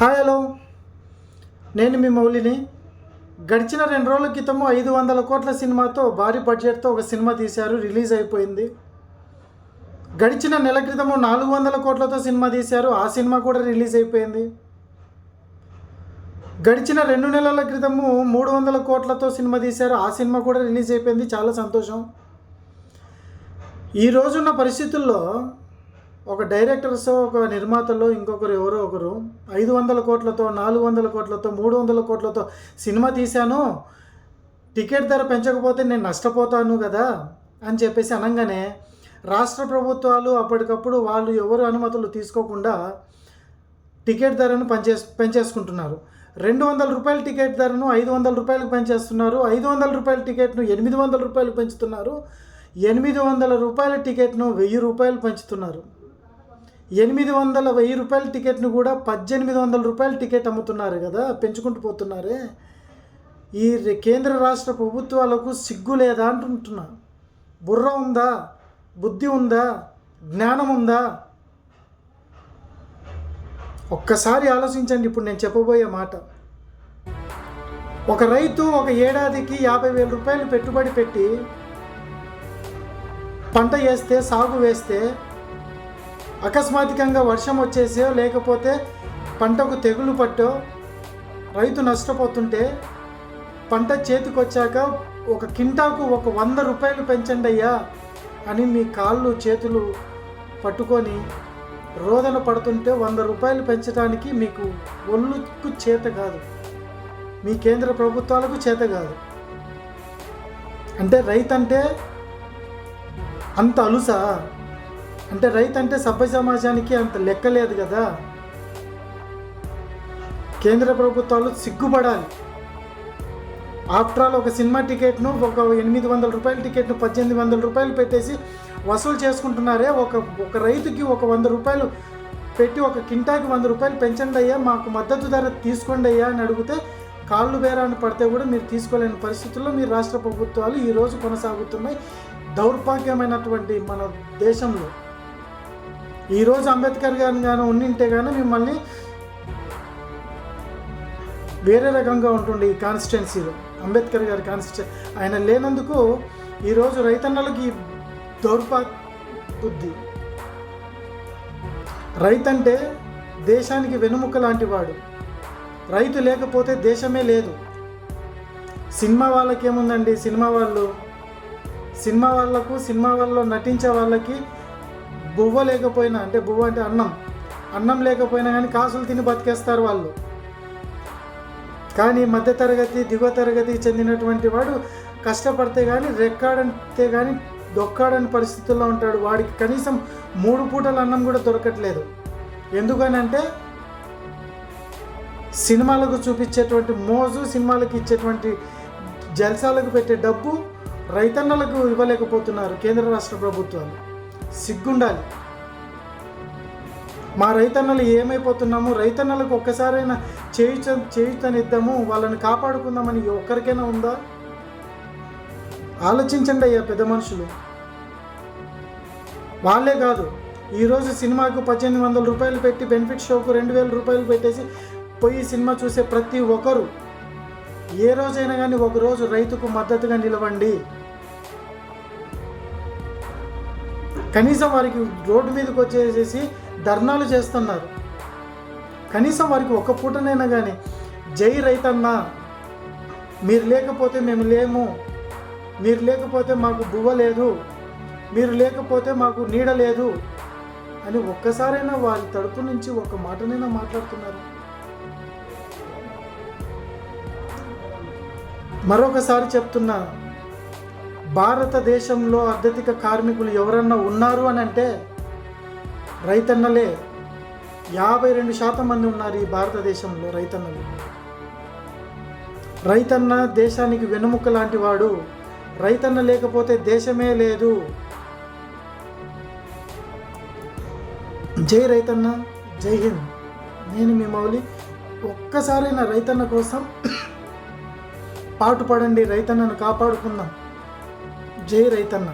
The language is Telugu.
Hi hello. నేను మీ మౌలిని. గడిచిన రెండు రోజుల క్రితము ఐదు వందల కోట్ల సినిమాతో భారీ బడ్జెట్తో ఒక సినిమా తీశారు రిలీజ్ అయిపోయింది. గడిచిన నెల క్రితము నాలుగు వందల కోట్లతో సినిమా తీశారు ఆ సినిమా కూడా రిలీజ్ అయిపోయింది. గడిచిన రెండు నెలల క్రితము మూడు వందల కోట్లతో సినిమా తీశారు ఆ సినిమా కూడా రిలీజ్ అయిపోయింది చాలా సంతోషం. ఈ రోజున్న పరిస్థితుల్లో ఒక డైరెక్టర్స్ ఒక నిర్మాతలో ఇంకొకరు ఎవరో ఒకరు. ఐదు వందల కోట్లతో నాలుగు వందల కోట్లతో మూడు వందల కోట్లతో సినిమా తీశాను. టికెట్ ధర పెంచకపోతే నేను నష్టపోతాను కదా అని చెప్పేసి అనగానే రాష్ట్ర ప్రభుత్వాలు అప్పటికప్పుడు వాళ్ళు ఎవరు అనుమతులు తీసుకోకుండా టికెట్ ధరను పెంచే పెంచేసుకుంటున్నారు. రెండు వందల రూపాయల టికెట్ ధరను ఐదు వందల రూపాయలకు పెంచేస్తున్నారు. ఐదు వందల రూపాయల టికెట్ను ఎనిమిది వందల రూపాయలు పెంచుతున్నారు. ఎనిమిది వందల రూపాయల టికెట్ను వెయ్యి రూపాయలు పెంచుతున్నారు. ఎనిమిది వందల వెయ్యి రూపాయల టికెట్ను కూడా పద్దెనిమిది వందల రూపాయల టికెట్ అమ్ముతున్నారు కదా పెంచుకుంటూ పోతున్నారే. ఈ రే- కేంద్ర రాష్ట్ర ప్రభుత్వాలకు సిగ్గు లేదా అంటుంటున్నా. బుర్ర ఉందా? బుద్ధి ఉందా? జ్ఞానం ఉందా? ఒక్కసారి ఆలోచించండి ఇప్పుడు నేను చెప్పబోయే మాట. ఒక రైతు ఒక ఏడాదికి యాభై వేల రూపాయలు పెట్టుబడి పెట్టి పంట వేస్తే సాగు వేస్తే అకస్మాత్తుగా వర్షం వచ్చేసో లేకపోతే పంటకు తెగులు పట్టో రైతు నష్టపోతుంటే పంట చేతికొచ్చాక ఒక కింటాకు ఒక వంద రూపాయలు పెంచండి అయ్యా అని మీ కాళ్ళు చేతులు పట్టుకొని రోదన పడుతుంటే వంద రూపాయలు పెంచడానికి మీకు ఒళ్ళుకు చేత కాదు. మీ కేంద్ర ప్రభుత్వాలకు చేత కాదు. అంటే రైతు అంటే అంత అలుసా? అంటే రైతు అంటే సభ్య సమాజానికి అంత లెక్క లేదు కదా. కేంద్ర ప్రభుత్వాలు సిగ్గుపడాలి. ఆఫ్టర్ ఆల్ ఒక సినిమా టికెట్ను ఒక ఎనిమిది వందల రూపాయల టికెట్ను పద్దెనిమిది వందల రూపాయలు పెట్టేసి వసూలు చేసుకుంటున్నారే. ఒక ఒక రైతుకి ఒక వంద రూపాయలు పెట్టి ఒక కింటాకి వంద రూపాయలు పెంచండి అయ్యా మాకు మద్దతు ధర తీసుకోండి అయ్యా అని అడిగితే కాళ్ళు బేరాన్ని పడితే కూడా మీరు తీసుకోలేని పరిస్థితుల్లో మీ రాష్ట్ర ప్రభుత్వాలు ఈరోజు కొనసాగుతున్నాయి. దౌర్భాగ్యమైనటువంటి మన దేశంలో. ఈరోజు అంబేద్కర్ గారిని కానీ ఉండింటే కానీ మిమ్మల్ని వేరే రకంగా ఉంటుండే ఈ కాన్స్టిట్యున్సీలో అంబేద్కర్ గారి కాన్స్టిట్యూ ఆయన లేనందుకు ఈరోజు రైతన్నలకి దౌర్భా బుద్ధి రైతంటే దేశానికి వెనుముక లాంటి వాడు. రైతు లేకపోతే దేశమే లేదు. సినిమా వాళ్ళకి ఏముందండి సినిమా వాళ్ళు. సినిమా వాళ్ళకు సినిమా వాళ్ళలో నటించే వాళ్ళకి బువ్వ లేకపోయినా అంటే బువ్వ అంటే అన్నం. అన్నం లేకపోయినా కానీ కాసులు తిని బతికేస్తారు వాళ్ళు. కానీ మధ్యతరగతి దిగువ తరగతికి చెందినటువంటి వాడు కష్టపడితే కానీ రెక్కాడంతే కానీ దొక్కాడని పరిస్థితుల్లో ఉంటాడు. వాడికి కనీసం మూడు పూటల అన్నం కూడా దొరకట్లేదు. ఎందుకనంటే సినిమాలకు చూపించేటువంటి మోజు సినిమాలకు ఇచ్చేటువంటి జల్సాలకు పెట్టే డబ్బు రైతన్నలకు ఇవ్వలేకపోతున్నారు కేంద్ర రాష్ట్ర ప్రభుత్వాలు. సిగ్గుండాలి. మా రైతన్నలు ఏమైపోతున్నాము రైతన్నలకు ఒక్కసారైనా చేయుచ చేయుతనిద్దాము వాళ్ళని కాపాడుకుందామని ఒక్కరికైనా ఉందా? ఆలోచించండి అయ్యా పెద్ద మనుషులు. వాళ్ళే కాదు ఈరోజు సినిమాకు పద్దెనిమిది వందల రూపాయలు పెట్టి బెనిఫిట్ షోకు రెండు వేల రూపాయలు పెట్టేసి పోయి సినిమా చూసే ప్రతి ఒక్కరు ఏ రోజైనా కానీ ఒక రోజు రైతుకు మద్దతుగా నిలవండి. కనీసం వారికి రోడ్డు మీదకి వచ్చేసేసి ధర్నాలు చేస్తున్నారు. కనీసం వారికి ఒక్క పూటనైనా కానీ జై రైతన్నా మీరు లేకపోతే మేము లేము మీరు లేకపోతే మాకు బువ్వ లేదు మీరు లేకపోతే మాకు నీడ లేదు అని ఒక్కసారైనా వారి తడుపు నుంచి ఒక మాటనైనా మాట్లాడుతున్నారు. మరొకసారి చెప్తున్నా భారతదేశంలో అత్యధిక కార్మికులు ఎవరన్నా ఉన్నారు అని అంటే రైతన్నలే. యాభై రెండు శాతం మంది ఉన్నారు ఈ భారతదేశంలో రైతన్నలు. రైతన్న దేశానికి వెనుముక్క లాంటి వాడు రైతన్న లేకపోతే దేశమే లేదు. జై రైతన్న జై హింద్. నేను మీ మౌలి. ఒక్కసారైనా రైతన్న కోసం పాటుపడండి రైతన్నను కాపాడుకుందాం. జై రైతన్న.